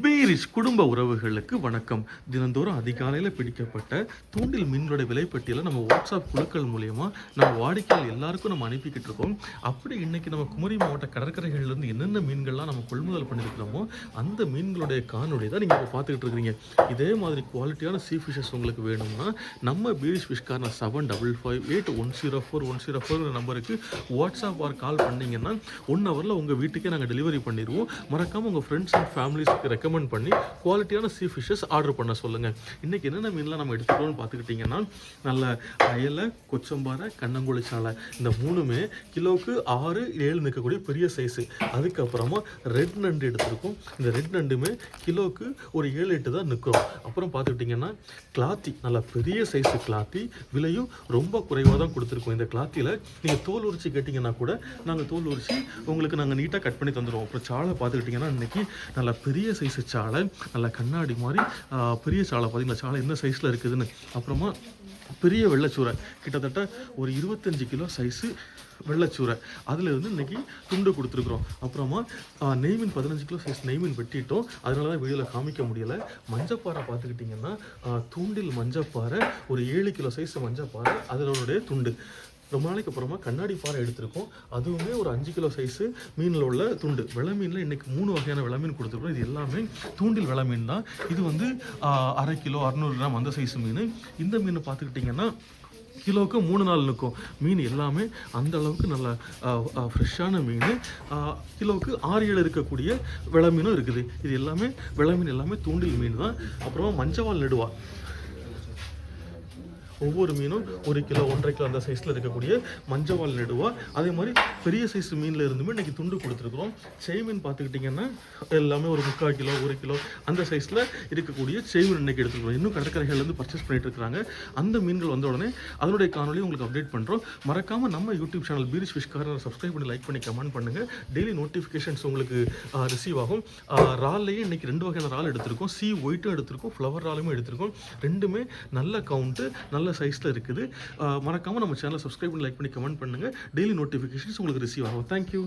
B பீரிஷ் குடும்ப உறவுகளுக்கு வணக்கம். தினந்தோறும் அதிகாலையில் பிடிக்கப்பட்ட தூண்டில் மீன்களோட விலைப்பட்டியலை நம்ம வாட்ஸ்அப் குழுக்கள் மூலயமா நம்ம வாடிக்கையாளர் எல்லாருக்கும் நம்ம அனுப்பிக்கிட்டு இருக்கோம். அப்படி இன்னைக்கு நம்ம குமரி மாவட்ட கடற்கரைகள்லேருந்து என்னென்ன மீன்கள்லாம் நம்ம கொள்முதல் பண்ணியிருக்கிறோமோ அந்த மீன்களுடைய காணொலி தான் நீங்கள் இப்போ பார்த்துக்கிட்டு இருக்கிறீங்க. இதே மாதிரி குவாலிட்டியான சீ ஃபிஷஸ் உங்களுக்கு வேணும்னா நம்ம fresh fish corner seven double five eight one zero four one zero four நம்பருக்கு வாட்ஸ்அப் ஆர் கால் பண்ணிங்கன்னா ஒன் ஹவரில் உங்கள் வீட்டுக்கே நாங்கள் டெலிவரி பண்ணிடுவோம் மறக்காமல் உங்கள் ஃப்ரெண்ட்ஸ் அண்ட் ஃபேமிலிஸ்க்கு ரெக்கமெண்ட் பண்ணி குவாலிட்டியான சீ ஃபிஷ்ஷஸ் ஆர்டர் பண்ண சொல்லுங்கள் இன்றைக்கி என்னென்ன மீன்லாம் நம்ம எடுத்துக்கிறோம்னு பார்த்துக்கிட்டிங்கன்னா நல்ல அயலை கொச்சம்பாறை கண்ணங்குழி சாலை. இந்த மூணுமே கிலோவுக்கு ஆறு ஏழு நிற்கக்கூடிய பெரிய சைஸு அதுக்கப்புறமா ரெட் நண்டு எடுத்திருக்கோம். இந்த ரெட் நண்டுமே கிலோவுக்கு ஒரு ஏழு எட்டு தான் நிற்கிறோம் அப்புறம் பார்த்துக்கிட்டிங்கன்னா கிளாத்தி நல்ல பெரிய சைஸு கிளாத்தி விலையும் ரொம்ப குறைவாக தான் கொடுத்துருக்கோம். இந்த கிளாத்தியில் நீங்கள் தோல் உரிச்சு கேட்டிங்கன்னா கூட நாங்கள் தோல் உரிச்சு உங்களுக்கு நாங்கள் நீட்டாக கட் பண்ணி தந்துடுவோம் அப்புறம் சாலை பார்த்துக்கிட்டிங்கன்னா இன்றைக்கி நல்ல பெரிய சைஸு சாலை நல்ல கண்ணாடி மாதிரி பெரிய சாலை பார்த்தீங்களா சாலை என்ன சைஸில் இருக்குதுன்னு. அப்புறமா பெரிய வெள்ளச்சூரை கிட்டத்தட்ட ஒரு இருபத்தஞ்சு கிலோ சைஸு வெள்ளச்சூரை அதில் இருந்து இன்னைக்கு துண்டு கொடுத்துருக்குறோம். அப்புறமா நெய்மீன் பதினஞ்சு கிலோ சைஸ் நெய்மீன் வெட்டிட்டோம். அதனால தான் வீடியோவில் காமிக்க முடியலை. மஞ்சப்பாறை பார்த்துக்கிட்டிங்கன்னா தூண்டில் மஞ்சப்பாறை ஒரு ஏழு கிலோ சைஸ் மஞ்சப்பாறை அதனுடைய துண்டு. ரொம்ப நாளைக்கு அப்புறமா கண்ணாடி பாறை எடுத்திருக்கோம். அதுவுமே ஒரு அஞ்சு கிலோ சைஸு மீனில் உள்ள துண்டு. வெள மீனில் இன்னைக்கு மூணு வகையான வெள மீன் கொடுத்துருக்கோம். இது எல்லாமே தூண்டில் வெள மீன் தான். இது வந்து அரை கிலோ அறநூறு கிராம் அந்த சைஸ் மீன். இந்த மீன் பார்த்துக்கிட்டிங்கன்னா கிலோவுக்கு மூணு நாள் நிற்கும். மீன் எல்லாமே அந்த அளவுக்கு நல்ல ஃப்ரெஷ்ஷான மீன். கிலோவுக்கு ஆறு ஏழு இருக்கக்கூடிய விளமீனும் இருக்குது. இது எல்லாமே விளமீன் எல்லாமே தூண்டில் மீன் தான். அப்புறமா மஞ்சவால் நெடுவா ஒவ்வொரு மீனும் ஒரு கிலோ ஒன்றரை கிலோ அந்த சைஸில் இருக்கக்கூடிய மஞ்சவால் நெடுவா. அதே மாதிரி பெரிய சைஸ் மீனில் இருந்துமே இன்றைக்கி துண்டு கொடுத்துருக்குறோம். செய்மீன் பார்த்துக்கிட்டிங்கன்னா எல்லாமே ஒரு முக்கால் கிலோ ஒரு கிலோ அந்த சைஸில் இருக்கக்கூடிய செய்மீன் இன்றைக்கி எடுத்துருக்கோம் இன்னும் கடற்கரைகள்லேருந்து பர்ச்சேஸ் பண்ணிட்டு இருக்காங்க. அந்த மீன்கள் வந்த உடனே அதனுடைய காணொலி உங்களுக்கு அப்டேட் பண்ணுறோம் மறக்காமல் நம்ம YouTube channel fresh fish subscribe பண்ணி லைக் பண்ணி கமெண்ட் பண்ணுங்கள் டெய்லி நோட்டிஃபிகேஷன்ஸ் உங்களுக்கு ரிசீவ் ஆகும். ரால்லையே இன்றைக்கி ரெண்டு வகையான ரால் எடுத்திருக்கோம். சி ஒயிட்டும் எடுத்திருக்கோம். ஃப்ளவர் ராலுமே எடுத்திருக்கோம். ரெண்டுமே நல்ல கவுண்ட்டு நல்ல சைஸில் இருக்குது. மறக்காமல் நம்ம சேனலை சப்ஸ்கிரைப் பண்ணி லைக் பண்ணி கமெண்ட் பண்ணுங்கள் டெய்லி நோட்டிஃபிகேஷன்ஸ் உங்களுக்கு ரிசீவ் ஆகும். Thank you